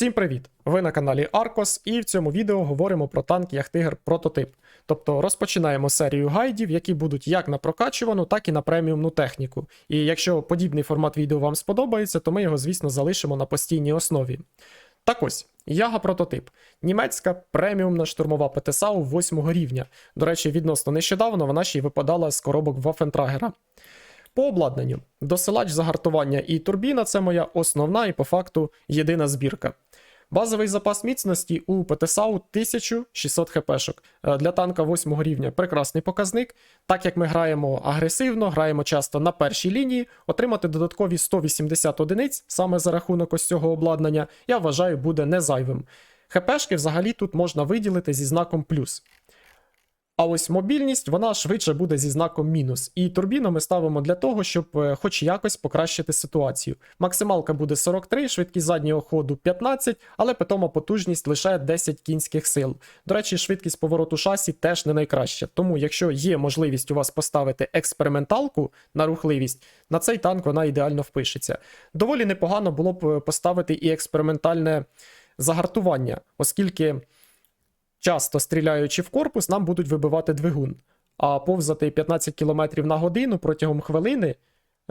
Всім привіт! Ви на каналі Arcos, і в цьому відео говоримо про танк Яхтигр прототип. Тобто розпочинаємо серію гайдів, які будуть як на прокачувану, так і на преміумну техніку. І якщо подібний формат відео вам сподобається, то ми його, звісно, залишимо на постійній основі. Так ось, Яга прототип. Німецька преміумна штурмова ПТСАУ 8 рівня. До речі, відносно нещодавно вона ще й випадала з коробок Вафентрагера. По обладнанню. Досилач загартування і турбіна це моя основна і по факту єдина збірка. Базовий запас міцності у ПТСАУ 1600 хпшок. Для танка 8 рівня прекрасний показник. Так як ми граємо агресивно, граємо часто на першій лінії, отримати додаткові 180 одиниць саме за рахунок ось цього обладнання, я вважаю, буде не зайвим. ХПшки взагалі тут можна виділити зі знаком плюс. А ось мобільність вона швидше буде зі знаком мінус. І турбіну ми ставимо для того, щоб е, хоч якось покращити ситуацію. Максималка буде 43, швидкість заднього ходу 15, але питома потужність лише 10 кінських сил. До речі, швидкість повороту шасі теж не найкраща. Тому, якщо є можливість у вас поставити експерименталку на рухливість, на цей танк вона ідеально впишеться. Доволі непогано було б е, поставити і експериментальне загартування, оскільки часто стріляючи в корпус, нам будуть вибивати двигун. А повзати 15 км на годину протягом хвилини,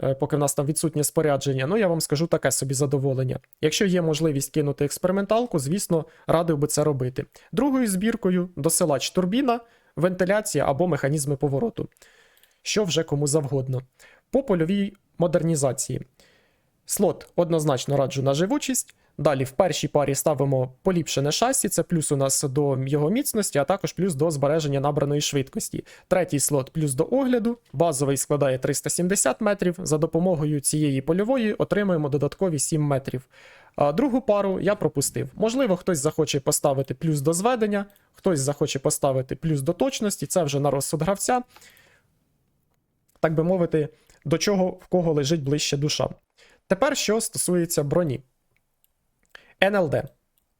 е, поки в нас там відсутнє спорядження, ну я вам скажу таке собі задоволення. Якщо є можливість кинути експерименталку, звісно, радив би це робити. Другою збіркою досилач турбіна, вентиляція або механізми повороту. Що вже кому завгодно. По польовій модернізації. Слот однозначно раджу на живучість. Далі в першій парі ставимо поліпшене шасі, це плюс у нас до його міцності, а також плюс до збереження набраної швидкості. Третій слот плюс до огляду, базовий складає 370 метрів. За допомогою цієї польової отримуємо додаткові 7 метрів. А другу пару я пропустив. Можливо, хтось захоче поставити плюс до зведення, хтось захоче поставити плюс до точності, це вже на розсуд гравця. Так би мовити, до чого в кого лежить ближче душа. Тепер, що стосується броні. НЛД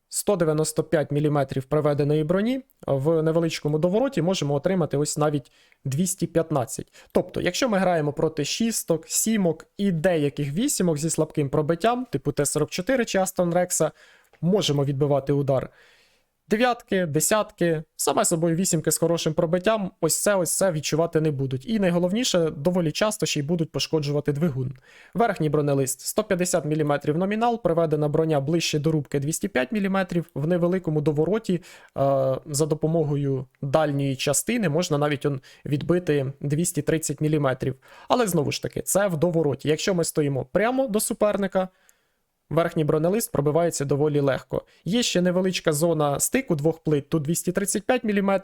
195 мм проведеної броні в невеличкому довороті можемо отримати ось навіть 215. Тобто, якщо ми граємо проти шісток, сімок і деяких вісімок зі слабким пробиттям, типу Т-44 чи Астон Рекса, можемо відбивати удар. Дев'ятки, десятки, саме собою вісімки з хорошим пробиттям, ось це ось це відчувати не будуть. І найголовніше, доволі часто ще й будуть пошкоджувати двигун. Верхній бронелист 150 мм номінал, приведена броня ближче до рубки 205 мм. В невеликому довороті е, за допомогою дальньої частини можна навіть он, відбити 230 мм. Але знову ж таки, це в довороті. Якщо ми стоїмо прямо до суперника. Верхній бронелист пробивається доволі легко. Є ще невеличка зона стику двох плит, тут 235 мм.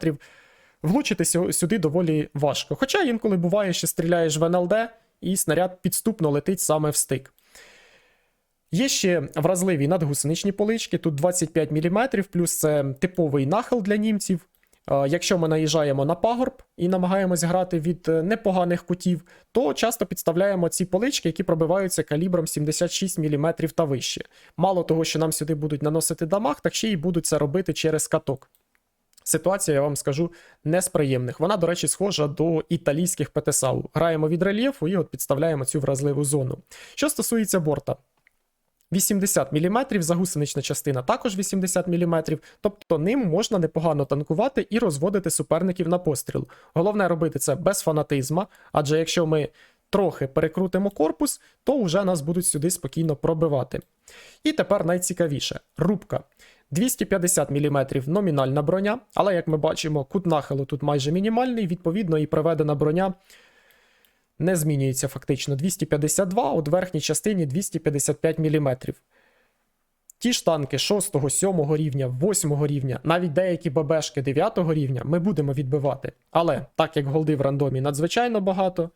Влучитися сюди доволі важко. Хоча інколи буває, що стріляєш в НЛД, і снаряд підступно летить саме в стик. Є ще вразливі надгусеничні полички, тут 25 мм, плюс це типовий нахил для німців. Якщо ми наїжджаємо на пагорб і намагаємось грати від е, непоганих кутів, то часто підставляємо ці полички, які пробиваються калібром 76 мм та вище. Мало того, що нам сюди будуть наносити дамаг, так ще й будуть це робити через каток. Ситуація, я вам скажу, не з приємних. Вона, до речі, схожа до італійських ПТСАУ. Граємо від рельєфу і от підставляємо цю вразливу зону. Що стосується борта, 80 мм, загусенична частина також 80 мм, тобто ним можна непогано танкувати і розводити суперників на постріл. Головне робити це без фанатизма, адже якщо ми трохи перекрутимо корпус, то вже нас будуть сюди спокійно пробивати. І тепер найцікавіше рубка. 250 мм номінальна броня, але як ми бачимо, кут нахилу тут майже мінімальний, відповідно, і приведена броня не змінюється фактично 252, от в верхній частині 255 мм. Ті ж танки 6, 7 рівня, 8 рівня, навіть деякі ББшки 9 рівня ми будемо відбивати. Але так як голди в рандомі надзвичайно багато,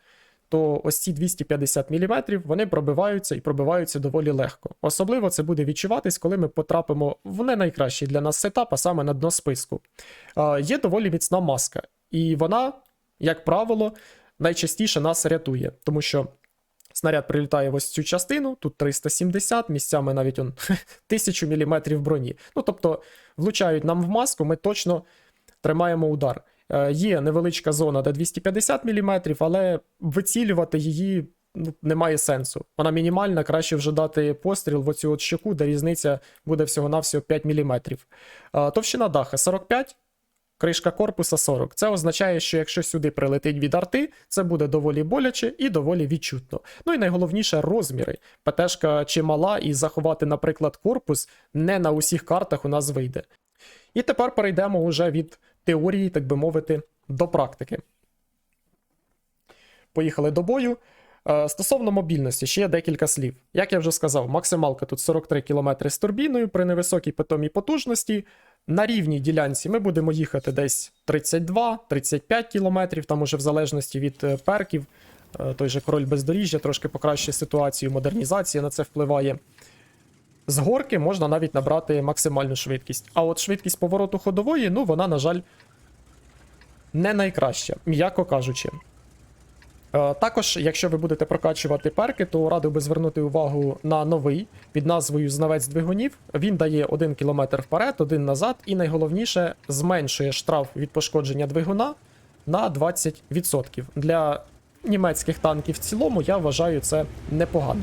то ось ці 250 мм вони пробиваються і пробиваються доволі легко. Особливо це буде відчуватись, коли ми потрапимо в не найкращий для нас сетап, а саме на дно списку. Е, є доволі міцна маска, і вона, як правило, найчастіше нас рятує, тому що снаряд прилітає в ось цю частину, тут 370, місцями навіть он 1000 мм броні. Ну тобто влучають нам в маску, ми точно тримаємо удар. Е, Є невеличка зона, де 250 мм, але вицілювати її ну, немає сенсу. Вона мінімальна, краще вже дати постріл в оцю от щоку, де різниця буде всього-навсього 5 мм. Товщина даха 45, кришка корпуса 40. Це означає, що якщо сюди прилетить від арти, це буде доволі боляче і доволі відчутно. Ну і найголовніше розміри. ПТшка чимала, і заховати, наприклад, корпус не на усіх картах у нас вийде. І тепер перейдемо уже від теорії, так би мовити, до практики. Поїхали до бою. Е, Стосовно мобільності, ще є декілька слів. Як я вже сказав, максималка тут 43 км з турбіною при невисокій питомій потужності. На рівній ділянці ми будемо їхати десь 32-35 км, там уже в залежності від е, перків. Е, Той же король бездоріжжя трошки покращує ситуацію, модернізація на це впливає. З горки можна навіть набрати максимальну швидкість. А от швидкість повороту ходової, ну вона, на жаль, не найкраща, м'яко кажучи. Е, Також, якщо ви будете прокачувати перки, то радив би звернути увагу на новий під назвою Знавець двигунів. Він дає 1 км вперед, один назад, і найголовніше зменшує штраф від пошкодження двигуна на 20%. Для німецьких танків в цілому я вважаю це непогано.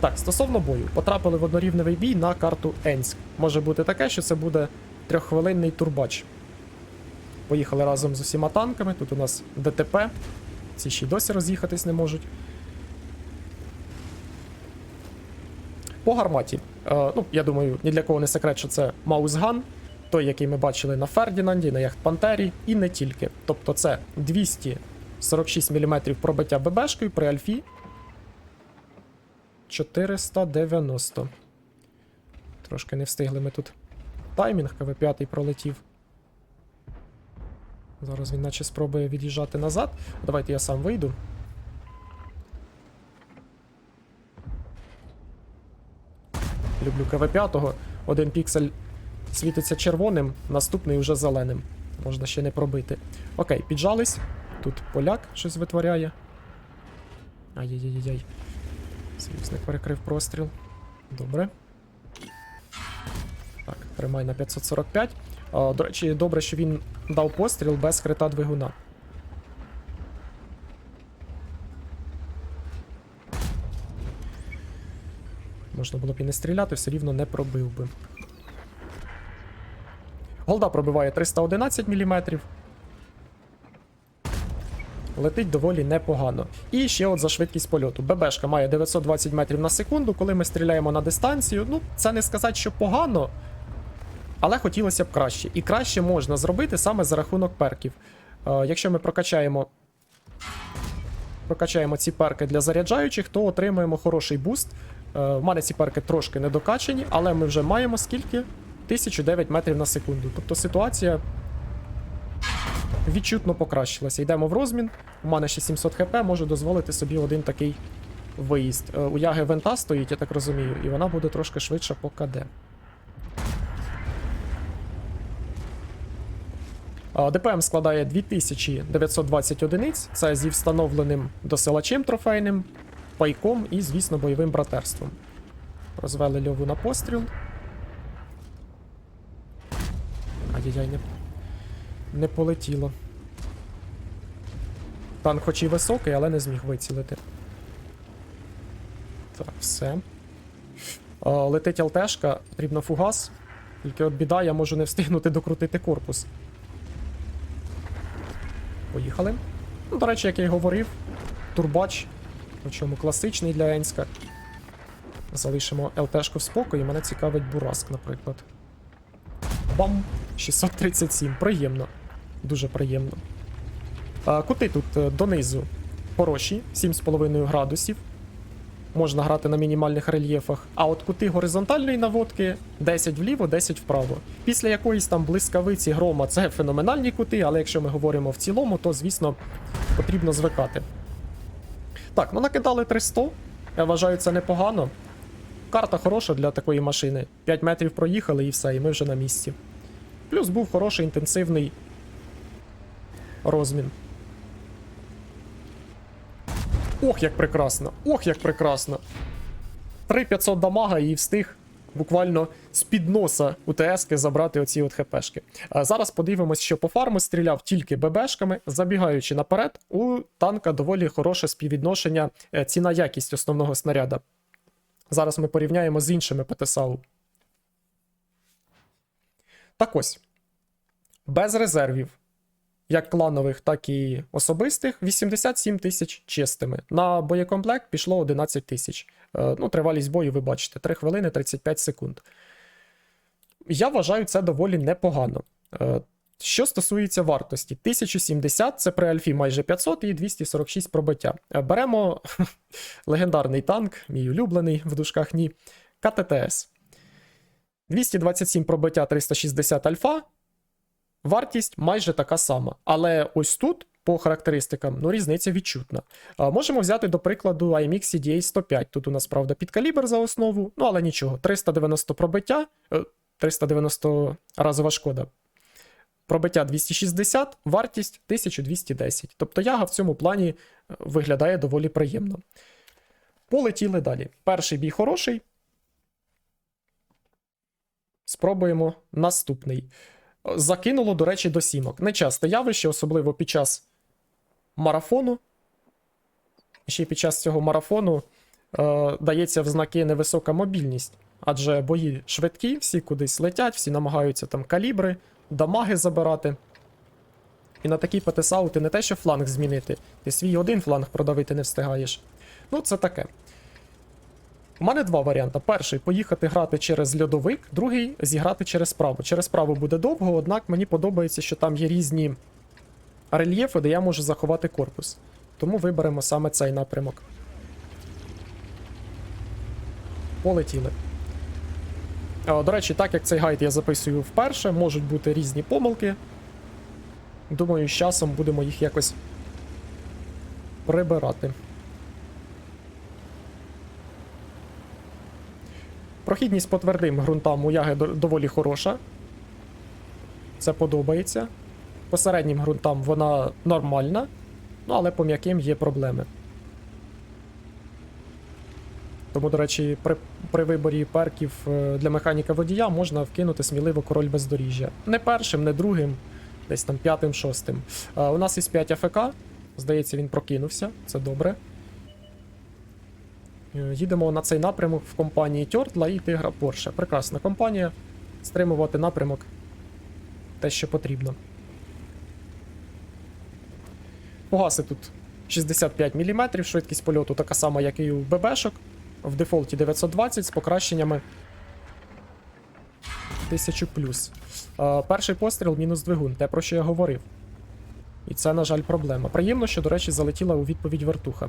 Так, стосовно бою, потрапили в однорівневий бій на карту Енськ. Може бути таке, що це буде трьоххвилинний турбач. Поїхали разом з усіма танками. Тут у нас ДТП. Ці ще й досі роз'їхатись не можуть. По гарматі. Е, ну, я думаю, ні для кого не секрет, що це Маусган, той, який ми бачили на Фердінанді, на Яхт Пантері, і не тільки. Тобто це 246 мм пробиття ББшкою при Альфі. 490. Трошки не встигли ми тут. Таймінг КВ5 пролетів. Зараз він наче спробує від'їжджати назад. Давайте я сам вийду. Люблю КВ5. Один піксель світиться червоним, наступний уже зеленим. Можна ще не пробити. Окей, піджались. Тут поляк щось витворяє. Ай-яй-яй-яй. Союзник перекрив простріл. Добре. Так, тримай на 545. А, до речі, добре, що він дав постріл без хрита двигуна. Можна було б і не стріляти, все рівно не пробив би. Голда пробиває 311 мм. Летить доволі непогано. І ще от за швидкість польоту. ББшка має 920 метрів на секунду. Коли ми стріляємо на дистанцію, ну, це не сказати, що погано, але хотілося б краще. І краще можна зробити саме за рахунок перків. Е, якщо ми прокачаємо, прокачаємо ці перки для заряджаючих, то отримаємо хороший буст. Е, в мене ці перки трошки недокачані, але ми вже маємо скільки? 1009 метрів на секунду. Тобто ситуація відчутно покращилася. Йдемо в розмін. У мене ще 700 хп, можу дозволити собі один такий виїзд. Е, У Яги вента стоїть, я так розумію, і вона буде трошки швидше по КД. ДПМ складає 2920 одиниць. Це зі встановленим досилачем трофейним, пайком і, звісно, бойовим братерством. Розвели льову на постріл. Ай-яй-яй, не, не полетіло. Танк хоч і високий, але не зміг вицілити. Так, все. Летить ЛТшка, потрібно фугас. Тільки от біда, я можу не встигнути докрутити корпус. Поїхали. Ну, до речі, як я й говорив, турбач, причому класичний для Енська. Залишимо ЛТшку в спокої, мене цікавить Бураск, наприклад. Бам! 637. Приємно. Дуже приємно. А, кути тут е, донизу хороші, 7,5 градусів. Можна грати на мінімальних рельєфах. А от кути горизонтальної наводки 10 вліво, 10 вправо. Після якоїсь там блискавиці грома це феноменальні кути, але якщо ми говоримо в цілому, то звісно потрібно звикати. Так, ну накидали 300. Я вважаю, це непогано. Карта хороша для такої машини. 5 метрів проїхали і все, і ми вже на місці. Плюс був хороший інтенсивний розмін. Ох, як прекрасно! Ох, як прекрасно! 3500 дамага і встиг буквально з-під носа у ТСки забрати оці от хпшки. Зараз подивимось, що по фарму стріляв тільки ББшками, забігаючи наперед, у танка доволі хороше співвідношення е, ціна-якість основного снаряда. Зараз ми порівняємо з іншими ПТСАУ. Так ось, без резервів, як кланових, так і особистих, 87 тисяч чистими. На боєкомплект пішло 11 тисяч. Е, Ну, тривалість бою, ви бачите, 3 хвилини 35 секунд. Я вважаю це доволі непогано. Е, Що стосується вартості, 1070 це при альфі майже 500 і 246 пробиття. Е, Беремо легендарний танк, мій улюблений в дужках ні, КТТС. 227 пробиття 360 альфа. Вартість майже така сама. Але ось тут, по характеристикам, ну, різниця відчутна. А, можемо взяти, до прикладу, IMX CDA 105. Тут у нас, правда, підкалібр за основу, ну але нічого. 390 пробиття, е, 390 разова шкода. Пробиття 260, вартість 1210. Тобто яга в цьому плані е, виглядає доволі приємно. Полетіли далі. Перший бій хороший. Спробуємо наступний. Закинуло, до речі, до сімок. Нечасте явище, особливо під час марафону. Ще й під час цього марафону е, дається в знаки невисока мобільність. Адже бої швидкі, всі кудись летять, всі намагаються там калібри, дамаги забирати. І на такій ПТСАУ ти не те, що фланг змінити, ти свій один фланг продавити не встигаєш. Ну, це таке. У мене два варіанти. Перший поїхати грати через льодовик, другий зіграти через право. Через право буде довго, однак мені подобається, що там є різні рельєфи, де я можу заховати корпус. Тому виберемо саме цей напрямок. Полетіли. До речі, так як цей гайд я записую вперше, можуть бути різні помилки. Думаю, з часом будемо їх якось прибирати. Прохідність по твердим ґрунтам у яги доволі хороша. Це подобається. По середнім ґрунтам вона нормальна, ну але по м'яким є проблеми. Тому, до речі, при, при виборі перків е, для механіка водія можна вкинути сміливо король бездоріжжя. Не першим, не другим, десь там п'ятим, шостим. Е, У нас із 5 АФК. Здається, він прокинувся. Це добре. Е, Їдемо на цей напрямок в компанії Тьортла і Тигра Порше. Прекрасна компанія. Стримувати напрямок те, що потрібно. Погаси тут 65 мм, швидкість польоту така сама, як і у ББшок. В дефолті 920 з покращеннями 1000 плюс. Е, перший постріл мінус двигун, те про що я говорив. І це, на жаль, проблема. Приємно, що, до речі, залетіла у відповідь вертуха.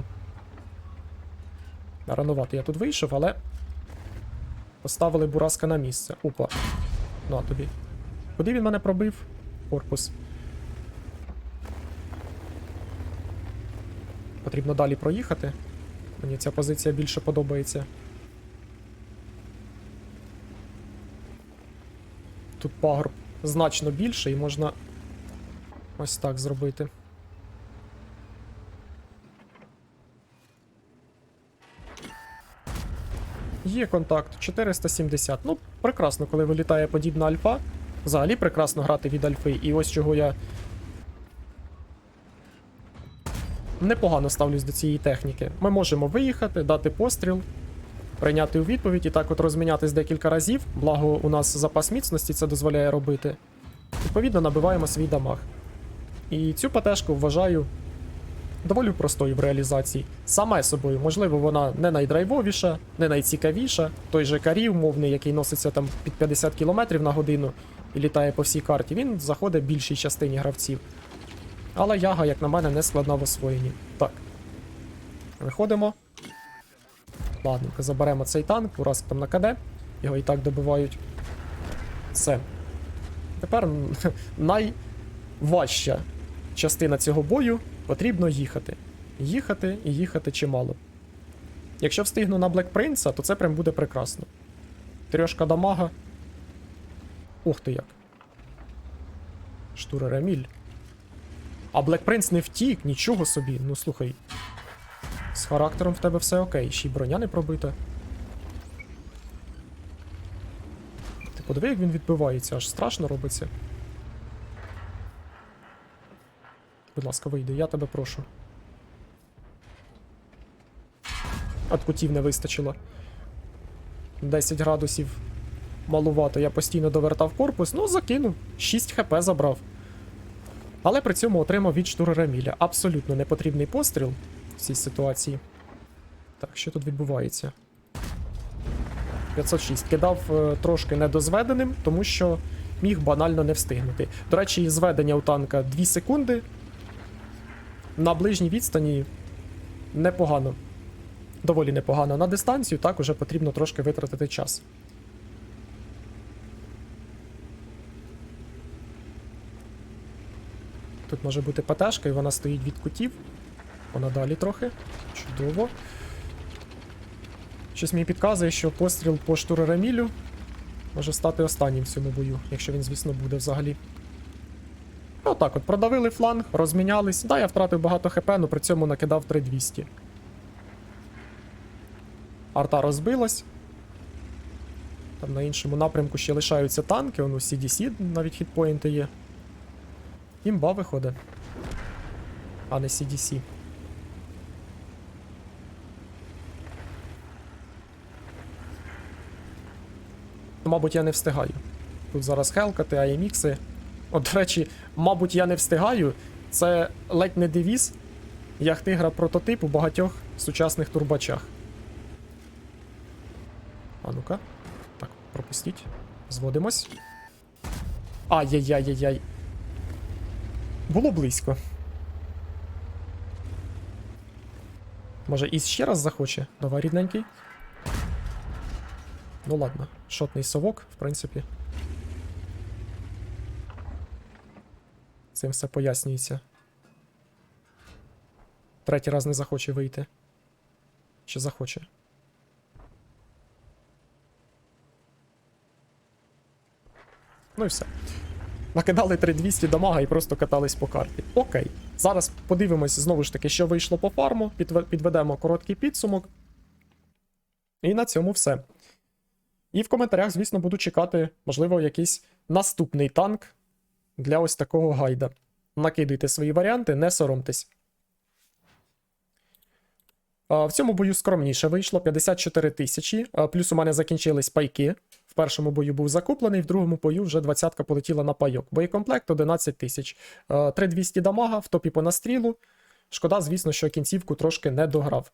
Ранувато я тут вийшов, але. Поставили бураска на місце. Опа. Ну а тобі. Куди він мене пробив? Корпус. Потрібно далі проїхати. Мені ця позиція більше подобається. Тут пагорб значно більше і можна ось так зробити. Є контакт 470. Ну, прекрасно, коли вилітає подібна альфа. Взагалі прекрасно грати від альфи. І ось чого я непогано ставлюсь до цієї техніки. Ми можемо виїхати, дати постріл, прийняти у відповідь і так от розмінятись декілька разів. Благо, у нас запас міцності це дозволяє робити. Відповідно, набиваємо свій дамаг. І цю ПТшку вважаю доволі простою в реалізації. Саме собою, можливо, вона не найдрайвовіша, не найцікавіша. Той же карі умовний, який носиться там під 50 км на годину і літає по всій карті, він заходить більшій частині гравців. Але яга, як на мене, не складна в освоєнні. Так. Виходимо. Ладненько, заберемо цей танк, ураз там на КД. Його і так добивають. Все. Тепер найважча частина цього бою потрібно їхати. Їхати і їхати чимало. Якщо встигну на Black Prince, то це прям буде прекрасно. Трьошка дамага. Ух ти як. Штура Реміль. А Black Prince не втік, нічого собі. Ну слухай. З характером в тебе все окей, ще й броня не пробита. Ти Подиви, як він відбивається, аж страшно робиться. Будь ласка, вийди, я тебе прошу. От кутів не вистачило. 10 градусів малувато. Я постійно довертав корпус, ну закинув. 6 хп забрав. Але при цьому отримав від штурера Міля. Абсолютно непотрібний постріл в цій ситуації. Так, що тут відбувається? 506. Кидав е, трошки недозведеним, тому що міг банально не встигнути. До речі, зведення у танка 2 секунди. На ближній відстані непогано. Доволі непогано. На дистанцію так уже потрібно трошки витратити час. Тут може бути ПТшка, і вона стоїть від кутів. Вона далі трохи. Чудово. Щось мені підказує, що постріл по штуреремілю може стати останнім в цьому бою, якщо він, звісно, буде взагалі. Отак от, продавили фланг, розмінялись. Да, я втратив багато хп, але при цьому накидав 3200. Арта розбилась. Там на іншому напрямку ще лишаються танки, он у CDC навіть хітпоінти є. Імба виходить. А не CDC. Ну, Мабуть, я не встигаю. Тут зараз хелкати, АМікси. От, до речі, мабуть, я не встигаю. Це ледь не девіз яхтигра прототип у багатьох сучасних турбачах. А ну-ка. Так, пропустіть. Зводимось. Ай-яй-яй-яй-яй. Було близько. Може, Іс ще раз захоче? Давай, рідненький. Ну ладно, шотний совок, в принципі. Цим все пояснюється. Третій раз не захоче вийти. Чи захоче? Ну і все. Накидали 3200 дамага і просто катались по карті. Окей. Зараз подивимось знову ж таки, що вийшло по фарму. Підведемо короткий підсумок. І на цьому все. І в коментарях, звісно, буду чекати, можливо, якийсь наступний танк для ось такого гайда. Накидуйте свої варіанти, не соромтесь. В цьому бою скромніше вийшло 54 тисячі. Плюс у мене закінчились пайки. В першому бою був закуплений, в другому бою вже двадцятка полетіла на пайок. Боєкомплект 11 тисяч. 3200 дамага в топі по настрілу. Шкода, звісно, що кінцівку трошки не дограв.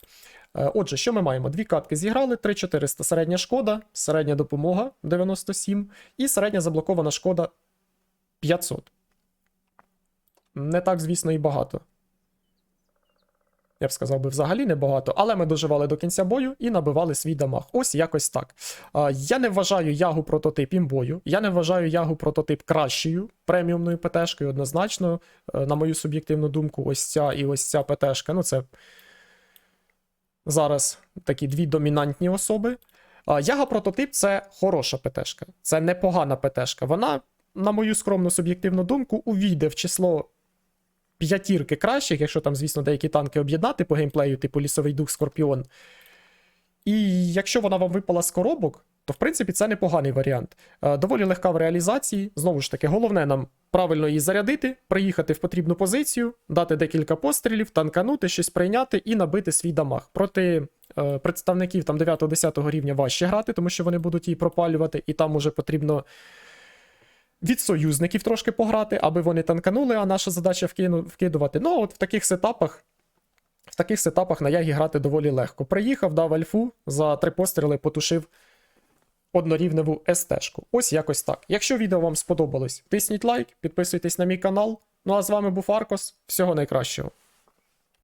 Отже, що ми маємо? Дві катки зіграли, 3400 середня шкода, середня допомога 97 і середня заблокована шкода 500. Не так, звісно, і багато. Я б сказав би, взагалі небагато, але ми доживали до кінця бою і набивали свій дамаг. Ось якось так. Я не вважаю ягу прототип імбою. Я не вважаю ягу прототип кращою преміумною ПТшкою, однозначно. Е, На мою суб'єктивну думку, ось ця і ось ця ПТшка. Ну, це зараз такі дві домінантні особи. Яга прототип це хороша ПТшка. Це непогана ПТшка. Вона, на мою скромну суб'єктивну думку, увійде в число п'ятірки кращих, якщо там, звісно, деякі танки об'єднати по геймплею, типу лісовий дух Скорпіон. І якщо вона вам випала з коробок, то в принципі це непоганий варіант. Е, Доволі легка в реалізації. Знову ж таки, головне нам правильно її зарядити, приїхати в потрібну позицію, дати декілька пострілів, танканути, щось прийняти і набити свій дамаг. Проти е, представників там 9-10 рівня важче грати, тому що вони будуть її пропалювати, і там уже потрібно від союзників трошки пограти, аби вони танканули, а наша задача вкину, вкидувати. Ну, от в таких сетапах. В таких сетапах на Ягі грати доволі легко. Приїхав, дав альфу, за три постріли потушив однорівневу СТ-шку. Ось якось так. Якщо відео вам сподобалось, тисніть лайк, підписуйтесь на мій канал. Ну а з вами був Аркос. Всього найкращого.